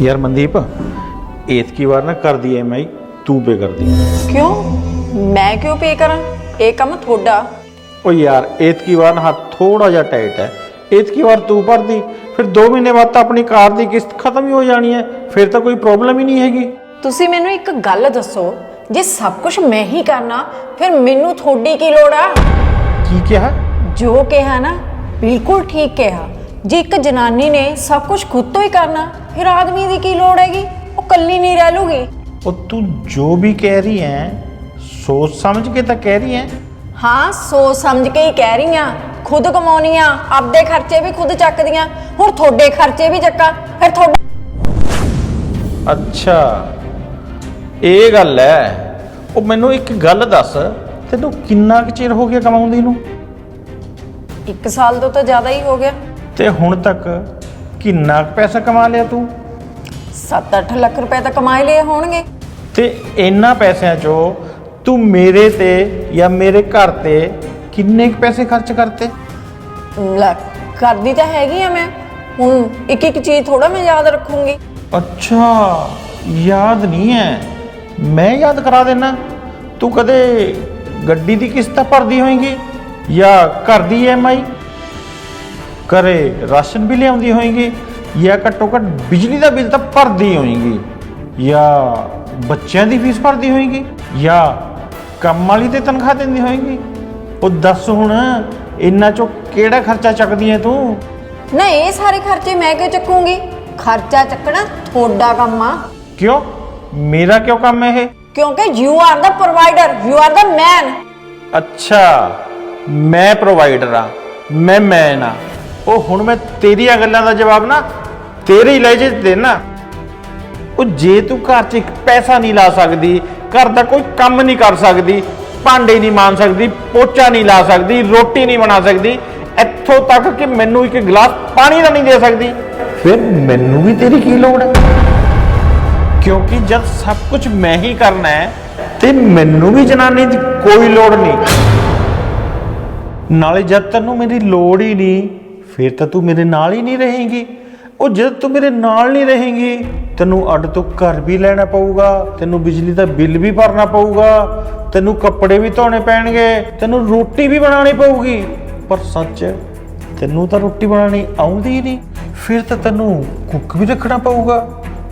ਯਾਰ ਮਨਦੀਪ ਏਤਕੀ ਵਾਰ ਨਾ ਕਰਦੀ ਐਮਆਈ ਤੂੰ ਪੇ ਕਰਦੀ ਕਿਉਂ ਮੈਂ ਕਿਉਂ ਪੇ ਕਰਾਂ ਇਹ ਕੰਮ ਤੁਹਾਡਾ ਓ ਯਾਰ ਏਤਕੀ ਵਾਰ ਨਾ ਹੱਥ ਥੋੜਾ ਜਿਹਾ ਟਾਈਟ ਹੈ ਏਤਕੀ ਵਾਰ ਤੂੰ ਭਰਦੀ ਫਿਰ 2 ਮਹੀਨੇ ਬਾਅਦ ਤਾਂ ਆਪਣੀ ਕਾਰ ਦੀ ਕਿਸ਼ਤ ਖਤਮ ਹੀ ਹੋ ਜਾਣੀ ਹੈ ਫਿਰ ਤਾਂ ਕੋਈ ਪ੍ਰੋਬਲਮ ਹੀ ਨਹੀਂ ਹੈਗੀ ਤੁਸੀਂ ਮੈਨੂੰ ਇੱਕ ਗੱਲ ਦੱਸੋ ਜੇ ਸਭ ਕੁਝ ਮੈਂ ਹੀ ਕਰਨਾ ਫਿਰ ਮੈਨੂੰ ਤੁਹਾਡੀ ਕੀ ਲੋੜ ਆ ਕੀ ਕਿਹਾ ਜੋ ਕਿਹਾ ਨਾ ਬਿਲਕੁਲ ਠੀਕ ਕਿਹਾ ਜੇ ਇੱਕ ਜਨਾਨੀ ਨੇ ਸਭ ਕੁਝ ਖੁਦ ਤੋਂ ਹੀ ਕਰਨਾ ਫਿਰ ਆਦਮੀ ਦੀ ਕੀ ਲੋੜ ਹੈਗੀ? ਉਹ ਕੱਲੀ ਨਹੀਂ ਰਹਿ ਲੂਗੀ। ਉਹ ਤੂੰ ਜੋ ਵੀ ਕਹਿ ਰਹੀ ਹੈ ਸੋਚ ਸਮਝ ਕੇ ਤਾਂ ਕਹਿ ਰਹੀ ਹੈ। ਹਾਂ ਸੋਚ ਸਮਝ ਕੇ ਹੀ ਕਹਿ ਰਹੀ ਆ ਖੁਦ ਕਮਾਉਣੀਆਂ ਆਪਦੇ ਖਰਚੇ ਵੀ ਖੁਦ ਚੱਕਦੀਆਂ। ਹੁਣ ਤੁਹਾਡੇ ਖਰਚੇ ਵੀ ਚੱਕਾ ਫਿਰ ਤੁਹਾਡਾ ਅੱਛਾ ਇਹ ਗੱਲ ਹੈ। ਉਹ ਮੈਨੂੰ ਇੱਕ ਗੱਲ ਦੱਸ ਤੈਨੂੰ ਕਿੰਨਾ ਕੁ ਚਿਰ ਹੋ ਗਿਆ ਕਮਾਉਂਦੀ ਨੂੰ? ਇੱਕ ਸਾਲ ਤੋਂ ਤਾਂ ਜ਼ਿਆਦਾ ਹੀ ਹੋ ਗਿਆ। ਤੇ ਹੁਣ ਤੱਕ ਕਿੰਨਾ ਕੁ ਪੈਸਾ ਕਮਾ ਲਿਆ ਤੂੰ? 7-8 ਲੱਖ ਰੁਪਏ ਤਾਂ ਕਮਾਏ ਲਏ ਹੋਣਗੇ। ਤੇ ਇੰਨਾ ਪੈਸਿਆਂ ਚੋਂ ਤੂੰ ਮੇਰੇ ਤੇ ਜਾਂ ਮੇਰੇ ਘਰ ਤੇ ਕਿੰਨੇ ਕੁ ਪੈਸੇ ਖਰਚ ਕਰਤੇ? ਲੈ ਕਰਦੀ ਤਾਂ ਹੈਗੀ ਆ ਮੈਂ। ਹੁਣ ਇੱਕ ਇੱਕ ਚੀਜ਼ ਥੋੜਾ ਮੈਂ ਯਾਦ ਰੱਖੂੰਗੀ। ਅੱਛਾ ਯਾਦ ਨਹੀਂ ਹੈ ਮੈਂ ਯਾਦ ਕਰਾ ਦੇਣਾ ਤੂੰ ਕਦੇ ਗੱਡੀ ਦੀ ਕਿਸ਼ਤ ਭਰਦੀ ਹੋਏਗੀ ਜਾਂ ਘਰ ਦੀ ਐਮਆਈ ਕਰੇ ਰਾਸ਼ਨ ਵੀ ਲਿਆਉਂਦੀ ਹੋਏਗੀ ਜਾਂ ਘੱਟੋ ਘੱਟ ਬਿਜਲੀ ਦਾ ਬਿੱਲ ਤਾਂ ਭਰਦੀ ਹੋਏਗੀ ਜਾਂ ਬੱਚਿਆਂ ਦੀ ਫੀਸ ਭਰਦੀ ਹੋਏਗੀ ਜਾਂ ਕੰਮ ਵਾਲੀ ਤੇ ਤਨਖਾਹ ਦਿੰਦੀ ਹੋਏਗੀ। ਉਹ ਦੱਸ ਹੁਣ ਇੰਨਾ ਚੋਂ ਕਿਹੜਾ ਖਰਚਾ ਚੱਕਦੀ ਐ ਤੂੰ? ਨਾ ਇਹ ਸਾਰੇ ਖਰਚੇ ਮੈਂ ਕਿਉਂ ਚੱਕੂੰਗੀ? ਖਰਚਾ ਚੱਕਣਾ ਤੁਹਾਡਾ ਕੰਮ ਆ। ਕਿਉਂ? ਮੇਰਾ ਕਿਉਂ ਕੰਮ ਹੈ ਇਹ? ਕਿਉਂਕਿ you are the provider you are the man ਅੱਛਾ ਮੈਂ ਪ੍ਰੋਵਾਈਡਰ ਆ ਮੈਂ ਮੈਨ ਆ। ਉਹ ਹੁਣ ਮੈਂ ਤੇਰੀਆਂ ਗੱਲਾਂ ਦਾ ਜਵਾਬ ਨਾ ਤੇਰੇ ਹੀ ਲਹਿਜੇ 'ਚ ਦੇਣਾ। ਉਹ ਜੇ ਤੂੰ ਘਰ 'ਚ ਇੱਕ ਪੈਸਾ ਨਹੀਂ ਲਾ ਸਕਦੀ, ਘਰ ਦਾ ਕੋਈ ਕੰਮ ਨਹੀਂ ਕਰ ਸਕਦੀ, ਭਾਂਡੇ ਨਹੀਂ ਮਾਂਜ ਸਕਦੀ, ਪੋਚਾ ਨਹੀਂ ਲਾ ਸਕਦੀ, ਰੋਟੀ ਨਹੀਂ ਬਣਾ ਸਕਦੀ, ਇੱਥੋਂ ਤੱਕ ਕਿ ਮੈਨੂੰ ਇੱਕ ਗਲਾਸ ਪਾਣੀ ਦਾ ਨਹੀਂ ਦੇ ਸਕਦੀ। ਫਿਰ ਮੈਨੂੰ ਵੀ ਤੇਰੀ ਕੀ ਲੋੜ ਹੈ? ਕਿਉਂਕਿ ਜਦ ਸਭ ਕੁਝ ਮੈਂ ਹੀ ਕਰਨਾ ਹੈ, ਤੇ ਮੈਨੂੰ ਵੀ ਜਨਾਨੀ ਦੀ ਕੋਈ ਲੋੜ ਨਹੀਂ। ਨਾਲੇ ਜਦ ਤੈਨੂੰ ਮੇਰੀ ਲੋੜ ਹੀ ਨਹੀਂ ਫਿਰ ਤਾਂ ਤੂੰ ਮੇਰੇ ਨਾਲ ਹੀ ਨਹੀਂ ਰਹੇਂਗੀ। ਉਹ ਜਦ ਤੂੰ ਮੇਰੇ ਨਾਲ ਨਹੀਂ ਰਹੇਂਗੀ, ਤੈਨੂੰ ਅੱਡ ਤੋਂ ਘਰ ਵੀ ਲੈਣਾ ਪਊਗਾ, ਤੈਨੂੰ ਬਿਜਲੀ ਦਾ ਬਿੱਲ ਵੀ ਭਰਨਾ ਪਊਗਾ, ਤੈਨੂੰ ਕੱਪੜੇ ਵੀ ਧੋਣੇ ਪੈਣਗੇ, ਤੈਨੂੰ ਰੋਟੀ ਵੀ ਬਣਾਉਣੀ ਪਊਗੀ। ਪਰ ਸੱਚ, ਤੈਨੂੰ ਤਾਂ ਰੋਟੀ ਬਣਾਉਣੀ ਆਉਂਦੀ ਹੀ ਨਹੀਂ। ਫਿਰ ਤਾਂ ਤੈਨੂੰ ਕੁੱਕ ਵੀ ਰੱਖਣਾ ਪਊਗਾ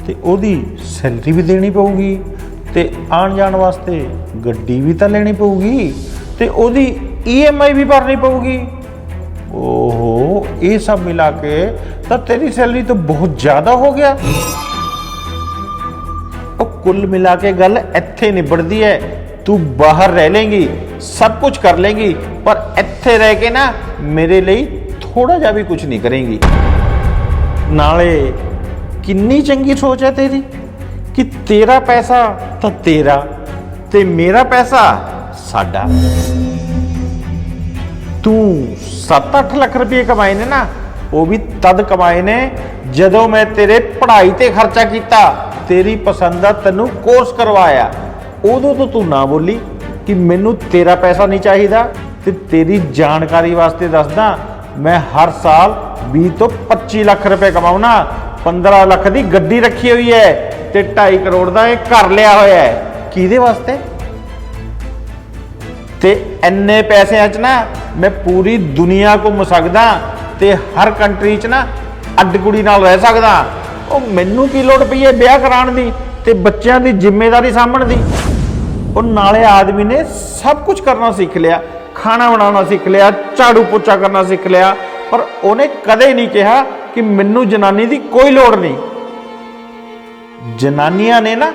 ਤੇ ਉਹਦੀ ਸੈਲਰੀ ਵੀ ਦੇਣੀ ਪਊਗੀ ਤੇ ਆਉਣ ਜਾਣ ਵਾਸਤੇ ਗੱਡੀ ਵੀ ਤਾਂ ਲੈਣੀ ਪਊਗੀ ਤੇ ਉਹਦੀ ਈਐਮਆਈ ਵੀ ਭਰਨੀ ਪਊਗੀ। ਓਹੋ ਇਹ ਸਭ ਮਿਲਾ ਕੇ ਤਾਂ ਤੇਰੀ ਸੈਲਰੀ ਤਾਂ ਬਹੁਤ ਜ਼ਿਆਦਾ ਹੋ ਗਿਆ। ਉਹ ਕੁੱਲ ਮਿਲਾ ਕੇ ਗੱਲ ਇੱਥੇ ਨਿਬੜਦੀ ਹੈ। ਤੂੰ ਬਾਹਰ ਰਹਿ ਲੇਂਗੀ, ਸਭ ਕੁਝ ਕਰ ਲੇਂਗੀ, ਪਰ ਇੱਥੇ ਰਹਿ ਕੇ ਨਾ ਮੇਰੇ ਲਈ ਥੋੜਾ ਜਿਹਾ ਵੀ ਕੁਝ ਨਹੀਂ ਕਰੇਗੀ। ਨਾਲੇ ਕਿੰਨੀ ਚੰਗੀ ਸੋਚ ਹੈ ਤੇਰੀ ਕਿ ਤੇਰਾ ਪੈਸਾ ਤਾਂ ਤੇਰਾ ਤੇ ਮੇਰਾ ਪੈਸਾ ਸਾਡਾ। ਤੂੰ 7-8 ਲੱਖ ਰੁਪਏ ਕਮਾਏ ਨੇ ਨਾ, ਉਹ ਵੀ ਤਦ ਕਮਾਏ ਨੇ ਜਦੋਂ ਮੈਂ ਤੇਰੇ ਪੜ੍ਹਾਈ ਤੇ ਖਰਚਾ ਕੀਤਾ, ਤੇਰੀ ਪਸੰਦ ਦਾ ਤੈਨੂੰ ਕੋਰਸ ਕਰਵਾਇਆ। ਉਦੋਂ ਤੋਂ ਤੂੰ ਨਾ ਬੋਲੀ ਕਿ ਮੈਨੂੰ ਤੇਰਾ ਪੈਸਾ ਨਹੀਂ ਚਾਹੀਦਾ ਤੇ ਤੇਰੀ ਜਾਣਕਾਰੀ ਵਾਸਤੇ ਦੱਸਦਾ, ਮੈਂ ਹਰ ਸਾਲ 20 ਤੋਂ 25 ਲੱਖ ਰੁਪਏ ਕਮਾਉਣਾ 15 ਲੱਖ ਦੀ ਗੱਡੀ ਰੱਖੀ ਹੋਈ ਹੈ ਤੇ 2.5 ਕਰੋੜ ਦਾ ਇਹ ਘਰ ਲਿਆ ਹੋਇਆ ਹੈ। ਕਿਹਦੇ ਵਾਸਤੇ? ਤੇ ਇੰਨੇ ਪੈਸਿਆਂ 'ਚ ਨਾ ਮੈਂ ਪੂਰੀ ਦੁਨੀਆ ਘੁੰਮ ਸਕਦਾ ਤੇ ਹਰ ਕੰਟਰੀ 'ਚ ਨਾ ਅੱਡ ਕੁੜੀ ਨਾਲ ਰਹਿ ਸਕਦਾ। ਉਹ ਮੈਨੂੰ ਕੀ ਲੋੜ ਪਈ ਹੈ ਵਿਆਹ ਕਰਾਉਣ ਦੀ ਤੇ ਬੱਚਿਆਂ ਦੀ ਜ਼ਿੰਮੇਵਾਰੀ ਸਾਂਭਣ ਦੀ? ਉਹ ਨਾਲੇ ਆਦਮੀ ਨੇ ਸਭ ਕੁਝ ਕਰਨਾ ਸਿੱਖ ਲਿਆ, ਖਾਣਾ ਬਣਾਉਣਾ ਸਿੱਖ ਲਿਆ, ਝਾੜੂ ਪੋਚਾ ਕਰਨਾ ਸਿੱਖ ਲਿਆ, ਪਰ ਉਹਨੇ ਕਦੇ ਨਹੀਂ ਕਿਹਾ ਕਿ ਮੈਨੂੰ ਜਨਾਨੀ ਦੀ ਕੋਈ ਲੋੜ ਨਹੀਂ। ਜਨਾਨੀਆਂ ਨੇ ਨਾ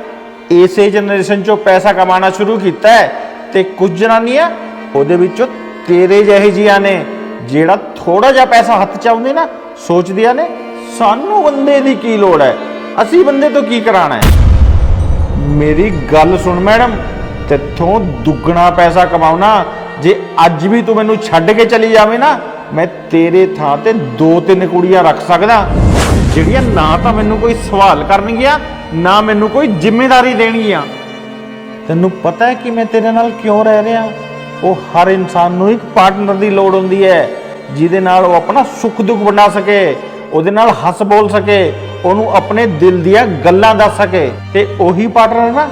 ਇਸੇ ਜਨਰੇਸ਼ਨ ਚੋਂ ਪੈਸਾ ਕਮਾਉਣਾ ਸ਼ੁਰੂ ਕੀਤਾ ਹੈ ਤੇ ਕੁਝ ਜਨਾਨੀਆਂ ਉਹਦੇ ਵਿੱਚੋਂ ਤੇਰੇ ਜਿਹੇ ਜੀਆਂ ਨੇ, ਜਿਹੜਾ ਥੋੜਾ ਜਿਹਾ ਪੈਸਾ ਹੱਥ ਚ ਆਉਂਦੇ ਨਾ, ਸੋਚਦੀਆਂ ਨੇ, ਸਾਨੂੰ ਬੰਦੇ ਦੀ ਕੀ ਲੋੜ ਹੈ? ਅਸੀਂ ਬੰਦੇ ਤੋਂ ਕੀ ਕਰਾਣਾ ਹੈ? ਮੇਰੀ ਗੱਲ ਸੁਣ ਮੈਡਮ, ਤੇਥੋਂ ਦੁੱਗਣਾ ਪੈਸਾ ਕਮਾਉਣਾ, ਜੇ ਅੱਜ ਵੀ ਤੂੰ ਮੈਨੂੰ ਛੱਡ ਕੇ ਚਲੀ ਜਾਵੇਂ ਨਾ, ਮੈਂ ਤੇਰੇ ਥਾਂ ਤੇ ਦੋ ਤਿੰਨ ਕੁੜੀਆਂ ਰੱਖ ਸਕਦਾ। ਜਿਹੜੀਆਂ ਨਾ ਤਾਂ ਮੈਨੂੰ ਕੋਈ ਸਵਾਲ ਕਰਨਗੀਆਂ, ਨਾ ਮੈਨੂੰ ਕੋਈ ਜ਼ਿੰਮੇਵਾਰੀ ਦੇਣਗੀਆਂ। ਤੈਨੂੰ ਪਤਾ ਹੈ ਕਿ ਮੈਂ ਤੇਰੇ ਨਾਲ ਕਿਉਂ ਰਹਿ ਰਿਹਾ? ਉਹ ਹਰ ਇਨਸਾਨ ਨੂੰ ਇੱਕ ਪਾਰਟਨਰ ਦੀ ਲੋੜ ਹੁੰਦੀ ਹੈ, ਜਿਹਦੇ ਨਾਲ ਉਹ ਆਪਣਾ ਸੁੱਖ ਦੁੱਖ ਵੰਡਾ ਸਕੇ, ਉਹਦੇ ਨਾਲ ਹੱਸ ਬੋਲ ਸਕੇ, ਉਹਨੂੰ ਆਪਣੇ ਦਿਲ ਦੀਆਂ ਗੱਲਾਂ ਦੱਸ ਸਕੇ। ਤੇ ਉਹੀ ਪਾਰਟਨਰ ਨਾ,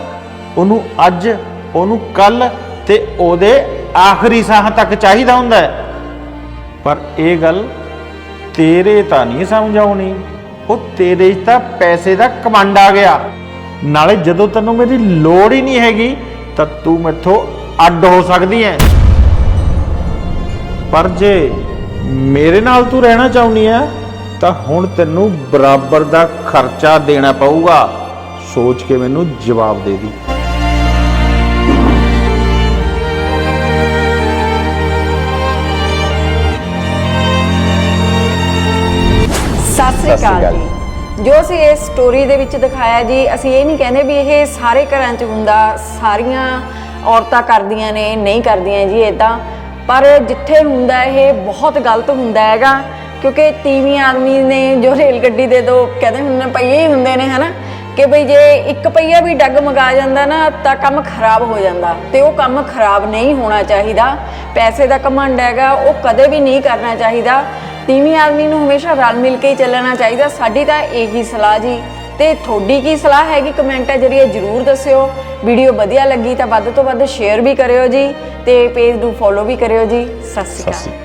ਉਹਨੂੰ ਅੱਜ, ਉਹਨੂੰ ਕੱਲ ਤੇ ਉਹਦੇ ਆਖਰੀ ਸਾਹ ਤੱਕ ਚਾਹੀਦਾ ਹੁੰਦਾ ਹੈ। ਪਰ ਇਹ ਗੱਲ ਤੇਰੇ ਤਾਂ ਨਹੀਂ ਸਮਝ ਆਉਣੀ। ਉਹ ਤੇਰੇ 'ਚ ਤਾਂ ਪੈਸੇ ਦਾ ਕਮੰਡ ਆ ਗਿਆ। ਨਾਲੇ ਜਦੋਂ ਤੈਨੂੰ ਮੇਰੀ ਲੋੜ ਹੀ ਨਹੀਂ ਹੈਗੀ, ਤਾਂ ਤੂੰ ਮੈਥੋਂ ਅੱਡ ਹੋ ਸਕਦੀ ਐ ਪਰ ਜੇ ਮੇਰੇ ਨਾਲ ਤੂੰ ਰਹਿਣਾ ਚਾਹੁੰਦੀ ਐ ਤਾਂ ਹੁਣ ਤੈਨੂੰ ਬਰਾਬਰ ਦਾ ਖਰਚਾ ਦੇਣਾ ਪਊਗਾ। ਸੋਚ ਕੇ ਮੈਨੂੰ ਜਵਾਬ ਦੇ ਦੀ। ਸਤਿ ਸ੍ਰੀ ਅਕਾਲ ਜੀ। ਜੋ ਅਸੀਂ ਇਸ ਸਟੋਰੀ ਦੇ ਵਿੱਚ ਦਿਖਾਇਆ ਜੀ ਅਸੀਂ ਇਹ ਨਹੀਂ ਕਹਿੰਦੇ ਵੀ ਇਹ ਸਾਰੇ ਘਰਾਂ 'ਚ ਹੁੰਦਾ ਸਾਰੀਆਂ ਔਰਤਾਂ ਕਰਦੀਆਂ ਨੇ, ਨਹੀਂ ਕਰਦੀਆਂ ਜੀ ਇਦਾਂ ਪਰ ਜਿੱਥੇ ਹੁੰਦਾ ਇਹ, ਬਹੁਤ ਗਲਤ ਹੁੰਦਾ ਹੈਗਾ। ਕਿਉਂਕਿ ਤੀਵੀਂ ਆਦਮੀ ਨੇ ਜੋ ਰੇਲ ਗੱਡੀ ਦੇ ਦੋ, ਕਹਿੰਦੇ ਹੁੰਦੇ ਨੇ ਪਈਏ ਹੀ ਹੁੰਦੇ ਨੇ, ਹਨਾ? ਕਿ ਬਈ ਜੇ ਇੱਕ ਪਈਆ ਵੀ ਡੱਗ ਮਗਾ ਜਾਂਦਾ ਨਾ, ਤਾਂ ਕੰਮ ਖਰਾਬ ਹੋ ਜਾਂਦਾ। ਤੇ ਉਹ ਕੰਮ ਖਰਾਬ ਨਹੀਂ ਹੋਣਾ ਚਾਹੀਦਾ। ਪੈਸੇ ਦਾ ਘਮੰਡ ਹੈਗਾ, ਉਹ ਕਦੇ ਵੀ ਨਹੀਂ ਕਰਨਾ ਚਾਹੀਦਾ। ਤੀਵੀਂ ਆਦਮੀ ਨੂੰ ਹਮੇਸ਼ਾ ਰਲ ਮਿਲ ਕੇ ਹੀ ਚੱਲਣਾ ਚਾਹੀਦਾ। ਸਾਡੀ ਤਾਂ ਇਹੀ ਸਲਾਹ ਜੀ। ਤੇ ਤੁਹਾਡੀ ਕੀ ਸਲਾਹ ਹੈਗੀ? ਕਮੈਂਟਾਂ ਜਰੀਏ ਜਰੂਰ ਦੱਸਿਓ। ਵੀਡੀਓ ਵਧੀਆ ਲੱਗੀ ਤਾਂ ਵੱਧ ਤੋਂ ਵੱਧ ਸ਼ੇਅਰ ਵੀ ਕਰਿਓ ਜੀ ਤੇ ਪੇਜ ਨੂੰ ਫੋਲੋ ਵੀ ਕਰਿਓ ਜੀ। ਸਤਿ ਸ਼੍ਰੀ ਅਕਾਲ।